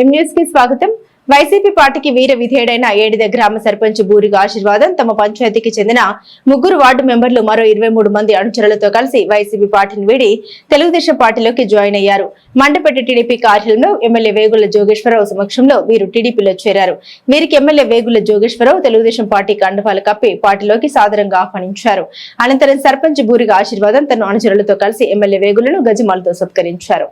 కి స్వాగతం. వైసీపీ పార్టీకి వీర విధేయుడైన ఏడిద గ్రామ సర్పంచ్ బూరిగా ఆశీర్వాదం తమ పంచాయతీకి చెందిన ముగ్గురు వార్డు మెంబర్లు మరో ఇరవై మూడు మంది అనుచరులతో కలిసి వైసీపీ పార్టీని వీడి తెలుగుదేశం పార్టీలోకి జాయిన్ అయ్యారు. మండపేట టీడీపీ కార్యాలయంలో ఎమ్మెల్యే వేగుల జోగేశ్వరరావు సమక్షంలో వీరు టీడీపీలో చేరారు. వీరికి ఎమ్మెల్యే వేగుల జోగేశ్వరరావు తెలుగుదేశం పార్టీ కండవాలు కప్పి పార్టీలోకి సాదరంగా ఆహ్వానించారు. అనంతరం సర్పంచ్ బూరిగా ఆశీర్వాదం తన అనుచరులతో కలిసి ఎమ్మెల్యే వేగులను గజమాలతో సత్కరించారు.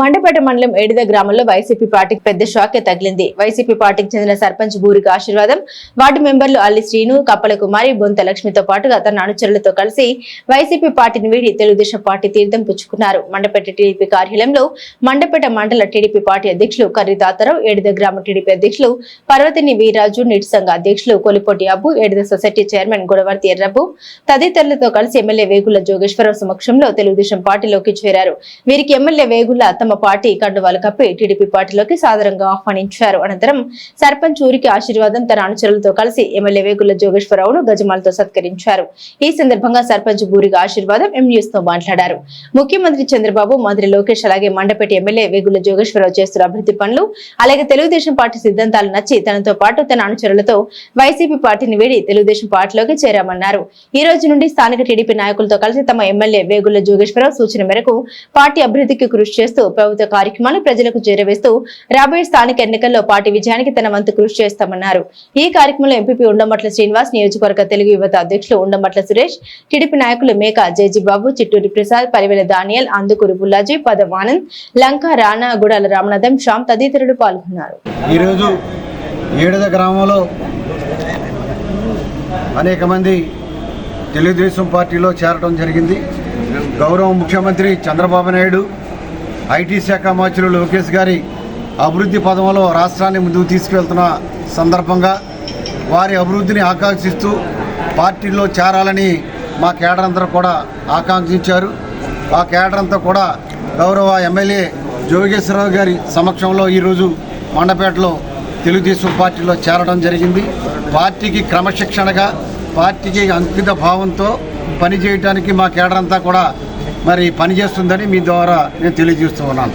మండపేట మండలం ఏడిద గ్రామంలో వైసీపీ పార్టీకి పెద్ద షాకే తగిలింది. వైసీపీ పార్టీకి చెందిన సర్పంచ్ బూరికి ఆశీర్వాదం వార్డు మెంబర్లు అల్లి శ్రీను కప్పల కుమారి బొంత లక్ష్మితో పాటుగా తన అనుచరులతో కలిసి వైసీపీ పార్టీని వీడి తెలుగుదేశం పార్టీ తీర్థం పుచ్చుకున్నారు. మండపేట టీడీపీ కార్యాలయంలో మండపేట మండల టీడీపీ పార్టీ అధ్యక్షులు కర్రి తాతారావు ఏడిద గ్రామ టీడీపీ అధ్యక్షులు పర్వతిని వీరాజు నీటి సంఘ అధ్యక్షులు కొలిపోటి అబ్బు ఏడిద సొసైటీ చైర్మన్ గొడవర్తి ఎర్రబ్బు తదితరులతో కలిసి ఎమ్మెల్యే వేగుల జోగేశ్వరరావు సమక్షంలో తెలుగుదేశం పార్టీలోకి చేరారు. వీరికి ఎమ్మెల్యే వేగుల తమ పార్టీ కండువాలు కప్పి టీడీపీ పార్టీలోకి సాదరంగా ఆహ్వానించారు. అనంతరం సర్పంచ్ ఊరికి ఆశీర్వాదం తన అనుచరులతో కలిసి ఎమ్మెల్యే వేగుల జోగేశ్వరరావును గజమాలతో సత్కరించారు. ఈ సందర్భంగా సర్పంచ్ బూరిగా ఆశీర్వాదం ఎం న్యూస్తో మాట్లాడారు. ముఖ్యమంత్రి చంద్రబాబు మంత్రి లోకేష్ అలాగే మండపేట ఎమ్మెల్యే వేగుల జోగేశ్వరరావు చేస్తున్న అభివృద్ధి పనులు అలాగే తెలుగుదేశం పార్టీ సిద్ధాంతాలు నచ్చి తనతో పాటు తన అనుచరులతో వైసీపీ పార్టీని వీడి తెలుగుదేశం పార్టీలోకి చేరామన్నారు. ఈ రోజు నుండి స్థానిక టీడీపీ నాయకులతో కలిసి తమ ఎమ్మెల్యే వేగుల జోగేశ్వరరావు సూచన మేరకు పార్టీ అభివృద్ధికి కృషి చేస్తూ ప్రభుత్వ కార్యక్రమాలు ప్రజలకు చేరవేస్తూ రాబోయే స్థానిక ఎన్నికల్లో పార్టీ విజయానికి తన వంతు కృషి చేస్తామన్నారు. ఈ కార్యక్రమంలో ఎంపీపీ ఉండమట్ల శ్రీనివాస్ నియోజకవర్గ తెలుగు యువత అధ్యక్షులు ఉండమట్ల సురేష్ టీడీపీ నాయకులు మేక జేజీ బాబు చిట్టూరి ప్రసాద్ పరివేల దానియల్ అందుకూరి బుల్లాజీ పదవానంద్ లంక రాణా గుడాల రామనాథం శ్యామ్ తదితరులు పాల్గొన్నారు. ఈరోజు ఏడద గ్రామంలో అనేక మంది తెలుగుదేశం పార్టీలో చేరడం జరిగింది. గౌరవ ముఖ్యమంత్రి చంద్రబాబు నాయుడు ఐటీ శాఖ మంత్రులు లోకేష్ గారి అభివృద్ధి పదంలో రాష్ట్రాన్ని ముందుకు తీసుకువెళ్తున్న సందర్భంగా వారి అభివృద్ధిని ఆకాంక్షిస్తూ పార్టీలో చేరాలని మా కేడర్ అంతా కూడా ఆకాంక్షించారు. ఆ కేడర్ అంతా కూడా గౌరవ ఎమ్మెల్యే జోగేశ్వరరావు గారి సమక్షంలో ఈరోజు మండపేటలో తెలుగుదేశం పార్టీలో చేరడం జరిగింది. పార్టీకి క్రమశిక్షణగా పార్టీకి అంకిత భావంతో పనిచేయడానికి మా కేడర్ అంతా కూడా మరి పనిచేస్తుందని మీ ద్వారా నేను తెలియజేస్తూ ఉన్నాను.